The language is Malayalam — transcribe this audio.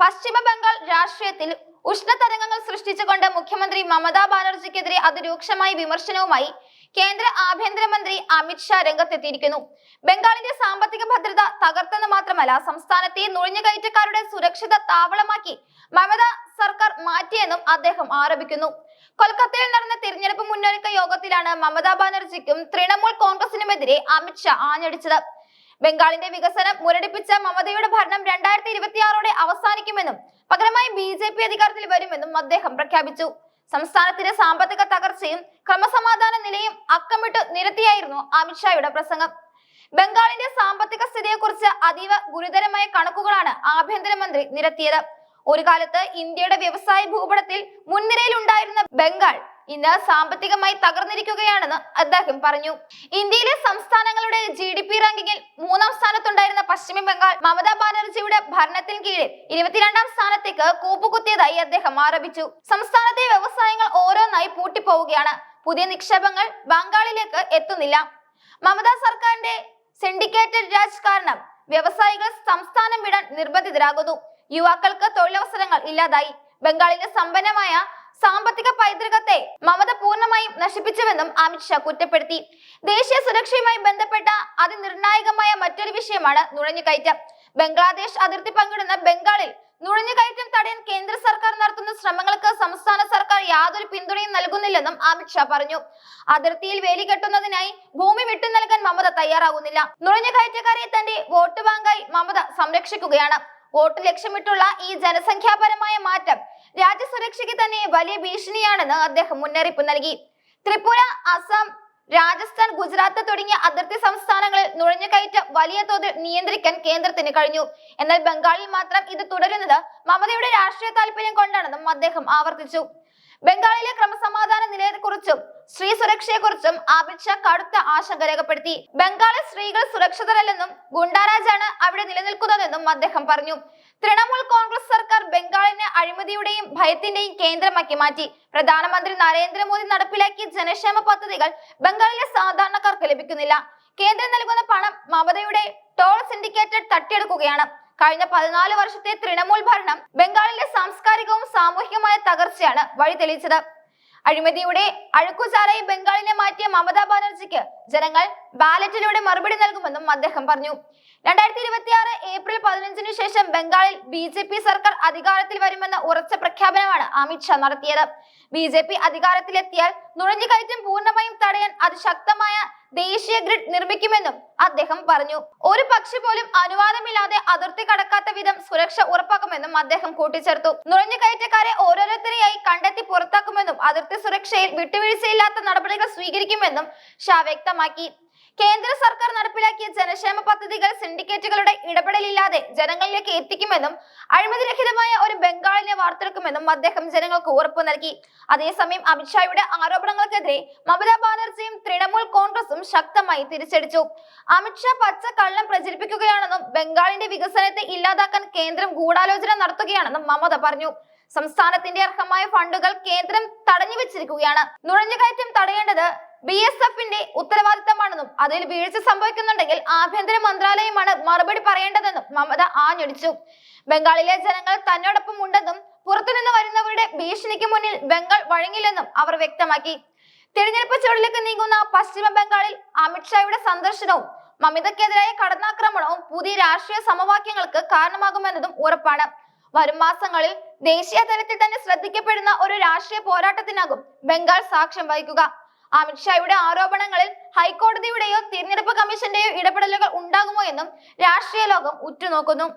പശ്ചിമ ബംഗാൾ രാഷ്ട്രീയത്തിൽ ഉഷ്ണതരംഗങ്ങൾ സൃഷ്ടിച്ചുകൊണ്ട് മുഖ്യമന്ത്രി മമതാ ബാനർജിക്കെതിരെ അതിരൂക്ഷമായ വിമർശനവുമായി കേന്ദ്ര ആഭ്യന്തരമന്ത്രി അമിത്ഷാ രംഗത്തെത്തിയിരിക്കുന്നു. ബംഗാളിന്റെ സാമ്പത്തിക ഭദ്രത തകർത്തെന്ന് മാത്രമല്ല സംസ്ഥാനത്തെ നുഴഞ്ഞുകയറ്റക്കാരുടെ സുരക്ഷിത താവളമാക്കി മമത സർക്കാർ മാറ്റിയെന്നും അദ്ദേഹം ആരോപിക്കുന്നു. കൊൽക്കത്തയിൽ നടന്ന തിരഞ്ഞെടുപ്പ് മുന്നൊരുക്ക യോഗത്തിലാണ് മമതാ ബാനർജിക്കും തൃണമൂൽ കോൺഗ്രസിനുമെതിരെ അമിത്ഷാ ആഞ്ഞടിച്ചത്. ബംഗാളിന്റെ വികസനം മുരടിപ്പിച്ച മമതയുടെ ഭരണം രണ്ടായിരത്തി ഇരുപത്തിയാറോടെ അവസാനിക്കുമെന്നും പകരമായി ബി ജെ പി അധികാരത്തിൽ വരുമെന്നും അദ്ദേഹം പ്രഖ്യാപിച്ചു. സംസ്ഥാനത്തിന്റെ സാമ്പത്തിക തകർച്ചയും ക്രമസമാധാന നിലയും അക്കമിട്ട് നിരത്തിയായിരുന്നു അമിത്ഷായുടെ പ്രസംഗം. ബംഗാളിന്റെ സാമ്പത്തിക സ്ഥിതിയെക്കുറിച്ച് അതീവ ഗുരുതരമായ കണക്കുകളാണ് ആഭ്യന്തരമന്ത്രി നിരത്തിയത്. ഒരു കാലത്ത് ഇന്ത്യയുടെ വ്യവസായ ഭൂപടത്തിൽ മുൻനിരയിലുണ്ടായിരുന്ന ബംഗാൾ ഇന്ന് സാമ്പത്തികമായി തകർന്നിരിക്കുകയാണെന്ന് അദ്ദേഹം പറഞ്ഞു. ഇന്ത്യയിലെ സംസ്ഥാനങ്ങളുടെ ജി ഡി പി റാങ്കിങ്ങിൽ മൂന്നാം സ്ഥാനത്തുണ്ടായിരുന്ന പശ്ചിമ ബംഗാൾ മമതാ ബാനർജിയുടെ ഭരണത്തിന് കീഴിൽ ഇരുപത്തിരണ്ടാം സ്ഥാനത്തേക്ക് കൂപ്പുകുത്തിയതായി അദ്ദേഹം ആരോപിച്ചു. സംസ്ഥാനത്തെ വ്യവസായങ്ങൾ ഓരോന്നായി പൂട്ടിപ്പോവുകയാണ്. പുതിയ നിക്ഷേപങ്ങൾ ബംഗാളിലേക്ക് എത്തുന്നില്ല. മമതാ സർക്കാരിന്റെ സിൻഡിക്കേറ്റഡ് രാജ് കാരണം വ്യവസായികൾ സംസ്ഥാനം വിടാൻ നിർബന്ധിതരാകുന്നു. യുവാക്കൾക്ക് തൊഴിലവസരങ്ങൾ ഇല്ലാതായി. ബംഗാളിലെ സമ്പന്നമായ സാമ്പത്തിക പൈതൃകത്തെ മമത പൂർണമായും നശിപ്പിച്ചുവെന്നും അമിത്ഷാ കുറ്റപ്പെടുത്തി. ദേശീയ സുരക്ഷയുമായി ബന്ധപ്പെട്ട അതിനിർണായകമായ മറ്റൊരു വിഷയമാണ് നുഴഞ്ഞുകയറ്റം. ബംഗ്ലാദേശ് അതിർത്തി പങ്കിടുന്ന ബംഗാളിൽ നുഴഞ്ഞുകയറ്റം തടയാൻ കേന്ദ്ര സർക്കാർ നടത്തുന്ന ശ്രമങ്ങൾക്ക് സംസ്ഥാന സർക്കാർ യാതൊരു പിന്തുണയും നൽകുന്നില്ലെന്നും അമിത്ഷാ പറഞ്ഞു. അതിർത്തിയിൽ വേലി കെട്ടുന്നതിനായി ഭൂമി വിട്ടു നൽകാൻ മമത തയ്യാറാകുന്നില്ല നുഴഞ്ഞുകയറ്റക്കാരെ തന്റെ വോട്ട് ബാങ്കായി മമത സംരക്ഷിക്കുകയാണ്. വോട്ട് ലക്ഷ്യമിട്ടുള്ള ഈ ജനസംഖ്യാപരമായ മാറ്റം രാജ്യസുരക്ഷയ്ക്ക് തന്നെ വലിയ ഭീഷണിയാണെന്ന് അദ്ദേഹം മുന്നറിയിപ്പ് നൽകി. ത്രിപുര അസം രാജസ്ഥാൻ ഗുജറാത്ത് തുടങ്ങിയ അതിർത്തി സംസ്ഥാനങ്ങളിൽ നുഴഞ്ഞുകയറ്റം വലിയ തോതിൽ നിയന്ത്രിക്കാൻ കേന്ദ്രത്തിന് കഴിഞ്ഞു. എന്നാൽ ബംഗാളിൽ മാത്രം ഇത് തുടരുന്നത് മമതയുടെ രാഷ്ട്രീയ താല്പര്യം കൊണ്ടാണെന്നും അദ്ദേഹം ആവർത്തിച്ചു. ബംഗാളിലെ ക്രമസമാധാന നിലയെക്കുറിച്ചും സ്ത്രീ സുരക്ഷയെക്കുറിച്ചും അമിത്ഷാ കടുത്ത ആശങ്ക രേഖപ്പെടുത്തി. ബംഗാളിൽ സ്ത്രീകൾ സുരക്ഷിതരല്ലെന്നും ഗുണ്ടാരാജാണ് അവിടെ നിലനിൽക്കുന്നതെന്നും അദ്ദേഹം പറഞ്ഞു. തൃണമൂൽ കോൺഗ്രസ് സർക്കാർ ബംഗാളിനെ അഴിമതിയുടെയും ഭയത്തിന്റെയും കേന്ദ്രമാക്കി മാറ്റി. പ്രധാനമന്ത്രി നരേന്ദ്രമോദി നടപ്പിലാക്കിയ ജനക്ഷേമ പദ്ധതികൾ ബംഗാളിലെ സാധാരണക്കാർക്ക് ലഭിക്കുന്നില്ല. കേന്ദ്രം നൽകുന്ന പണം മമതയുടെ ടോൾ സിൻഡിക്കേറ്റഡ് തട്ടിയെടുക്കുകയാണ്. കഴിഞ്ഞ പതിനാല് വർഷത്തെ തൃണമൂൽ ഭരണം ബംഗാളിലെ സാംസ്കാരികവും സാമൂഹികവുമായ തകർച്ചയാണ് വഴി തെളിയിച്ചത്. അഴിമതിയുടെ അഴുക്കുചാലയി ബംഗാളിനെ മാറ്റിയ മമതാ ബാനർജിക്ക് ജനങ്ങൾ ബാലറ്റിലൂടെ മറുപടി നൽകുമെന്നും അദ്ദേഹം പറഞ്ഞു. രണ്ടായിരത്തി ഇരുപത്തിയാറ് ഏപ്രിൽ പതിനഞ്ചിനു ശേഷം ബംഗാളിൽ ബി ജെ പി സർക്കാർ അധികാരത്തിൽ വരുമെന്ന ഉറച്ച പ്രഖ്യാപനമാണ് അമിത്ഷാ നടത്തിയത്. ബി ജെ പി അധികാരത്തിലെത്തിയാൽ നുഴഞ്ഞുകയറ്റം പൂർണമായും തടയാൻ അതിശക്തമായ ദേശീയ ഗ്രിഡ് നിർമ്മിക്കുമെന്നും അദ്ദേഹം പറഞ്ഞു. ഒരു പക്ഷി പോലും അനുവാദമില്ലാതെ അതിർത്തി കടക്കാത്ത വിധം സുരക്ഷ ഉറപ്പാക്കുമെന്നും അദ്ദേഹം കൂട്ടിച്ചേർത്തു. നുഴഞ്ഞുകയറ്റക്കാരെ ഓരോരുത്തരെയായി കണ്ടെത്തി പുറത്താക്കുമെന്നും അതിർത്തി സുരക്ഷയിൽ വിട്ടുവീഴ്ചയില്ലാത്ത നടപടികൾ സ്വീകരിക്കുമെന്നും ഷാ വ്യക്തമാക്കി. കേന്ദ്ര സർക്കാർ നടപ്പിലാക്കിയ ജനക്ഷേമ പദ്ധതികൾ സിൻഡിക്കേറ്റുകളുടെ ഇടപെടലില്ലാതെ ജനങ്ങളിലേക്ക് എത്തിക്കുമെന്നും അഴിമതിരഹിതമായ ഒരു ബംഗാളിനെ വാർത്തെടുക്കുമെന്നും അദ്ദേഹം ജനങ്ങൾക്ക് ഉറപ്പ് നൽകി. അതേസമയം അമിത്ഷായുടെ ആരോപണങ്ങൾക്കെതിരെ മമതാ ബാനർജിയും തൃണമൂൽ കോൺഗ്രസും ശക്തമായി തിരിച്ചടിച്ചു. അമിത്ഷാ പച്ച കള്ളം പ്രചരിപ്പിക്കുകയാണെന്നും ബംഗാളിന്റെ വികസനത്തെ ഇല്ലാതാക്കാൻ കേന്ദ്രം ഗൂഢാലോചന നടത്തുകയാണെന്നും മമത പറഞ്ഞു. സംസ്ഥാനത്തിന്റെ അർഹമായ ഫണ്ടുകൾ കേന്ദ്രം തടഞ്ഞു വെച്ചിരിക്കുകയാണ് നുഴഞ്ഞുകയറ്റം തടയേണ്ടത് ബി എസ് എഫിന്റെ ഉത്തരവാദിത്തമാണെന്നും അതിൽ വീഴ്ച സംഭവിക്കുന്നുണ്ടെങ്കിൽ ആഭ്യന്തര മന്ത്രാലയമാണ് മറുപടി പറയേണ്ടതെന്നും മമത ആഞ്ഞടിച്ചു. ബംഗാളിലെ ജനങ്ങൾ തന്നോടൊപ്പം ഉണ്ടെന്നും പുറത്തുനിന്ന് വരുന്നവരുടെ ഭീഷണിക്ക് മുന്നിൽ ബംഗാൾ വഴങ്ങില്ലെന്നും അവർ വ്യക്തമാക്കി. തിരഞ്ഞെടുപ്പ് ചുവടിലേക്ക് നീങ്ങുന്ന പശ്ചിമ ബംഗാളിൽ അമിത്ഷായുടെ സന്ദർശനവും മമിതക്കെതിരായ കടന്നാക്രമണവും പുതിയ രാഷ്ട്രീയ സമവാക്യങ്ങൾക്ക് കാരണമാകുമെന്നതും ഉറപ്പാണ്. വരും മാസങ്ങളിൽ ദേശീയ തലത്തിൽ തന്നെ ശ്രദ്ധിക്കപ്പെടുന്ന ഒരു രാഷ്ട്രീയ പോരാട്ടത്തിനാകും ബംഗാൾ സാക്ഷ്യം വഹിക്കുക. അമിത്ഷായുടെ ആരോപണങ്ങളിൽ ഹൈക്കോടതിയുടെയോ തിരഞ്ഞെടുപ്പ് കമ്മീഷന്റെയോ ഇടപെടലുകൾ ഉണ്ടാകുമോ എന്നും രാഷ്ട്രീയ ലോകം ഉറ്റുനോക്കുന്നു.